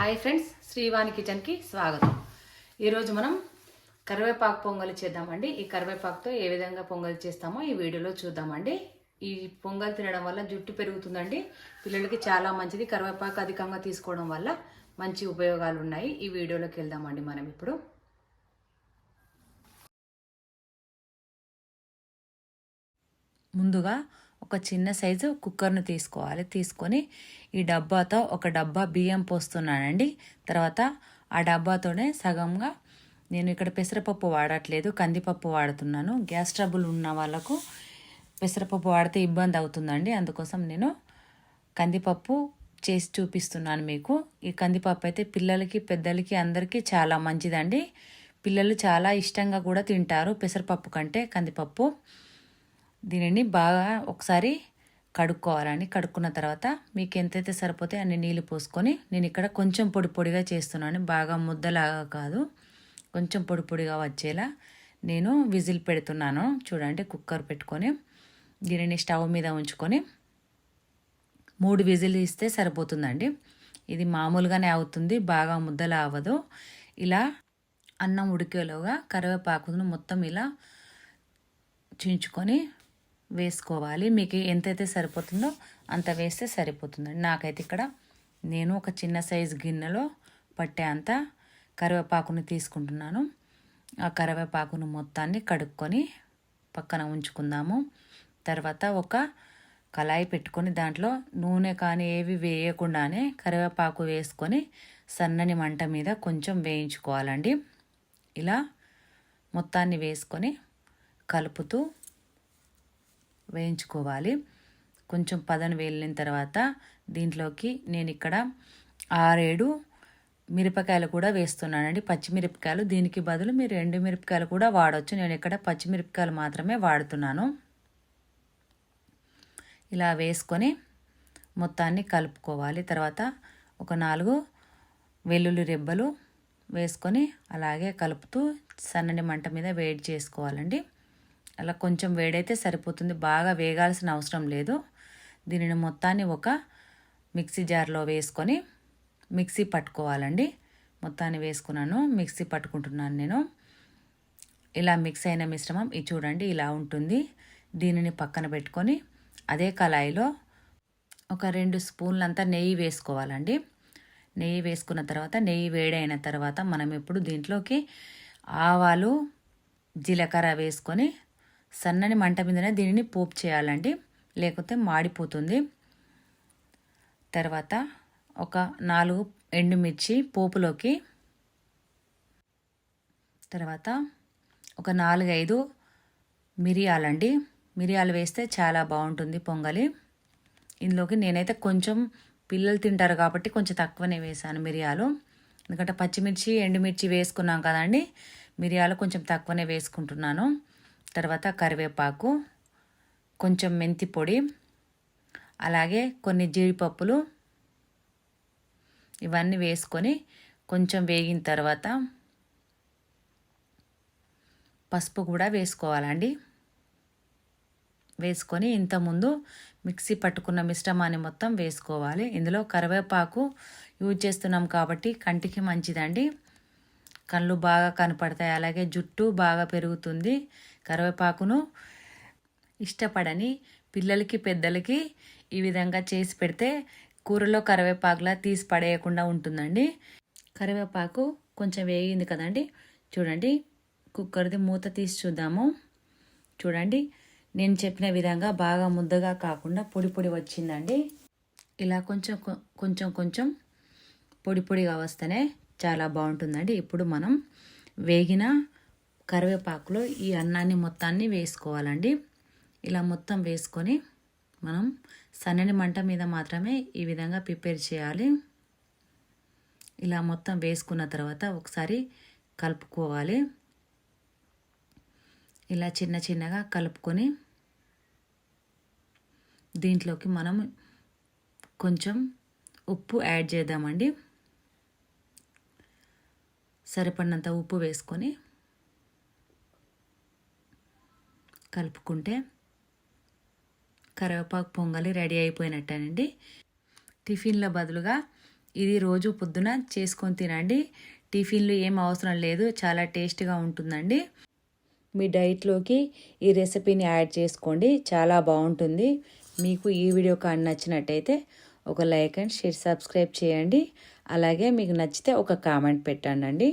Hi friends Srivani కిచెన్కి స్వాగతం. ఈరోజు మనం కరివేపాకు పొంగలి చేద్దామండి. ఈ కరివేపాకుతో ఏ విధంగా పొంగలి చేస్తామో ఈ వీడియోలో చూద్దామండి. ఈ పొంగల్ తినడం వల్ల జుట్టు పెరుగుతుందండి. పిల్లలకి చాలా మంచిది. కరివేపాకు అధికంగా తీసుకోవడం వల్ల మంచి ఉపయోగాలు ఉన్నాయి. ఈ వీడియోలోకి వెళ్దామండి మనం ఇప్పుడు. ముందుగా ఒక చిన్న సైజు కుక్కర్ను తీసుకోవాలి. తీసుకొని ఈ డబ్బాతో ఒక డబ్బా బియ్యం పోస్తున్నానండి. తర్వాత ఆ డబ్బాతోనే సగంగా నేను ఇక్కడ పెసరపప్పు వాడట్లేదు కందిపప్పు వాడుతున్నాను. గ్యాస్ ట్రబుల్ ఉన్న వాళ్ళకు పెసరపప్పు వాడితే ఇబ్బంది అవుతుందండి. అందుకోసం నేను కందిపప్పు చేసి చూపిస్తున్నాను మీకు. ఈ కందిపప్పు అయితే పిల్లలకి పెద్దలకి అందరికీ చాలా మంచిదండి. పిల్లలు చాలా ఇష్టంగా కూడా తింటారు పెసరపప్పు కంటే కందిపప్పు. దీనిని బాగా ఒకసారి కడుక్కోవాలండి. కడుక్కున్న తర్వాత మీకు ఎంతైతే సరిపోతే అన్ని నీళ్ళు పోసుకొని నేను ఇక్కడ కొంచెం పొడి పొడిగా చేస్తున్నాను. బాగా ముద్దలాగా కాదు. కొంచెం పొడి పొడిగా వచ్చేలా నేను విజిల్ పెడుతున్నాను. చూడండి కుక్కర్ పెట్టుకొని దీనిని స్టవ్ మీద ఉంచుకొని మూడు విజిల్ ఇస్తే సరిపోతుందండి. ఇది మామూలుగానే అవుతుంది బాగా ముద్దలా అవ్వదు. ఇలా అన్నం ఉడికేలోగా కరివేపాకును మొత్తం ఇలా చించుకొని వేసుకోవాలి. మీకు ఎంతైతే సరిపోతుందో అంత వేస్తే సరిపోతుందండి. నాకైతే ఇక్కడ నేను ఒక చిన్న సైజు గిన్నెలో పట్టే అంత కరివేపాకును తీసుకుంటున్నాను. ఆ కరివేపాకును మొత్తాన్ని కడుక్కొని పక్కన ఉంచుకుందాము. తర్వాత ఒక కళాయి పెట్టుకొని దాంట్లో నూనె కానీ ఏవి వేయకుండానే కరివేపాకు వేసుకొని సన్నని మంట మీద కొంచెం వేయించుకోవాలండి. ఇలా మొత్తాన్ని వేసుకొని కలుపుతూ వేయించుకోవాలి. కొంచెం పదను వేలిన తర్వాత దీంట్లోకి నేను ఇక్కడ ఆరేడు మిరపకాయలు కూడా వేస్తున్నానండి. పచ్చిమిరపకాయలు. దీనికి బదులు మీరు ఎండు మిరపకాయలు కూడా వాడవచ్చు నేను ఇక్కడ పచ్చిమిరపకాయలు మాత్రమే వాడుతున్నాను. ఇలా వేసుకొని మొత్తాన్ని కలుపుకోవాలి. తర్వాత ఒక నాలుగు వెల్లుల్లి రెబ్బలు వేసుకొని అలాగే కలుపుతూ సన్నని మంట మీద వేడి చేసుకోవాలండి. అలా కొంచెం వేడైతే సరిపోతుంది. బాగా వేగాల్సిన అవసరం లేదు. దీనిని మొత్తాన్ని ఒక మిక్సీ జార్లో వేసుకొని మిక్సీ పట్టుకోవాలండి. మొత్తాన్ని వేసుకున్నాను. మిక్సీ పట్టుకుంటున్నాను నేను. ఇలా మిక్స్ అయిన మిశ్రమం ఇది చూడండి ఇలా ఉంటుంది. దీనిని పక్కన పెట్టుకొని అదే కళాయిలో ఒక రెండు స్పూన్లంతా నెయ్యి వేసుకోవాలండి. నెయ్యి వేసుకున్న తర్వాత నెయ్యి వేడైన తర్వాత మనం ఇప్పుడు దీంట్లోకి ఆవాలు జీలకర్ర వేసుకొని సన్నని మంట మీదనే దీనిని పోపు చేయాలండి. లేకపోతే మాడిపోతుంది. తర్వాత ఒక నాలుగు ఎండుమిర్చి పోపులోకి. తర్వాత ఒక నాలుగైదు మిరియాలండి. మిరియాలు వేస్తే చాలా బాగుంటుంది పొంగలి. ఇందులోకి నేనైతే కొంచెం పిల్లలు తింటారు కాబట్టి కొంచెం తక్కువనే వేసాను మిరియాలు. ఎందుకంటే పచ్చిమిర్చి ఎండుమిర్చి వేసుకున్నాం కదండి. మిరియాలు కొంచెం తక్కువనే వేసుకుంటున్నాను. తర్వాత కరివేపాకు కొంచెం మెంతి పొడి అలాగే కొన్ని జీడిపప్పులు ఇవన్నీ వేసుకొని కొంచెం వేగిన తర్వాత పసుపు కూడా వేసుకోవాలండి. వేసుకొని ఇంతకుముందు మిక్సీ పట్టుకున్న మిశ్రమాన్ని మొత్తం వేసుకోవాలి. ఇందులో కరివేపాకు యూజ్ చేస్తున్నాం కాబట్టి కంటికి మంచిదండి. కళ్ళు బాగా కనపడతాయి. అలాగే జుట్టు బాగా పెరుగుతుంది. కరివేపాకును ఇష్టపడని పిల్లలకి పెద్దలకి ఈ విధంగా చేసి పెడితే కూరలో కరివేపాకులా తీసి పడేయకుండా ఉంటుందండి. కరివేపాకు కొంచెం వేగింది కదండి. చూడండి కుక్కర్ది మూత తీసి చూద్దాము. చూడండి నేను చెప్పిన విధంగా బాగా ముద్దగా కాకుండా పొడి పొడి వచ్చిందండి. ఇలా కొంచెం కొంచెం కొంచెం పొడి పొడిగా వస్తేనే చాలా బాగుంటుందండి. ఇప్పుడు మనం వేగిన కరివేపాకులో ఈ అన్నాన్ని మొత్తాన్ని వేసుకోవాలండి. ఇలా మొత్తం వేసుకొని మనం సన్నని మంట మీద మాత్రమే ఈ విధంగా ప్రిపేర్ చేయాలి. ఇలా మొత్తం వేసుకున్న తర్వాత ఒకసారి కలుపుకోవాలి. ఇలా చిన్న చిన్నగా కలుపుకొని దీంట్లోకి మనం కొంచెం ఉప్పు యాడ్ చేద్దామండి. సరిపడినంత ఉప్పు వేసుకొని కలుపుకుంటే కరివేపాకు పొంగలి రెడీ అయిపోయినట్టేనండి. టిఫిన్ల బదులుగా ఇది రోజు పొద్దున చేసుకొని తినండి. టిఫిన్లు ఏం అవసరం లేదు చాలా టేస్ట్గా ఉంటుందండి. మీ డైట్లోకి ఈ రెసిపీని యాడ్ చేసుకోండి చాలా బాగుంటుంది. మీకు ఈ వీడియో కానీ నచ్చినట్టయితే ఒక లైక్ అండ్ షేర్ సబ్స్క్రైబ్ చేయండి. అలాగే మీకు నచ్చితే ఒక కామెంట్ పెట్టండి